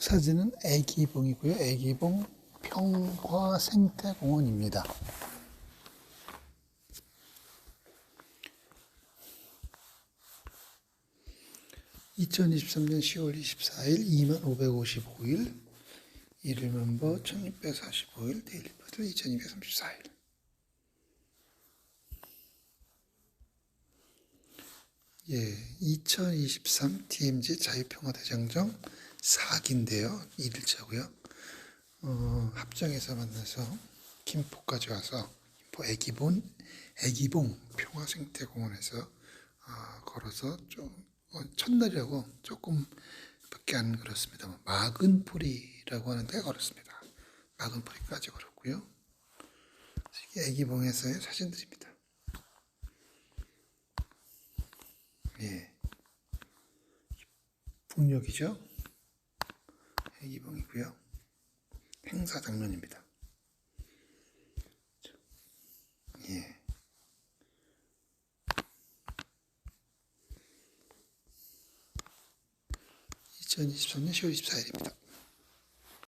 사진은 애기봉이고요. 애기봉 평화생태공원입니다. (2023년 10월 24일) (2555일) 일일 멤버 (1645일) 데일리 버튼 (2234일) 예, 2023 DMZ 자유평화대장정 4기인데요. 1일차고요. 어, 합정에서 만나서 김포까지 와서 김포 애기본, 애기봉 평화생태공원에서 어, 걸어서 좀 어, 첫날이라고 조금 밖에 안 걸었습니다. 마근포리라고 하는 데 걸었습니다. 마근포리까지 걸었고요. 이게 애기봉에서의 사진들입니다. 예. 북녘이죠. 애기봉이고요. 행사 장면입니다. 예. (2023년 10월 24일입니다)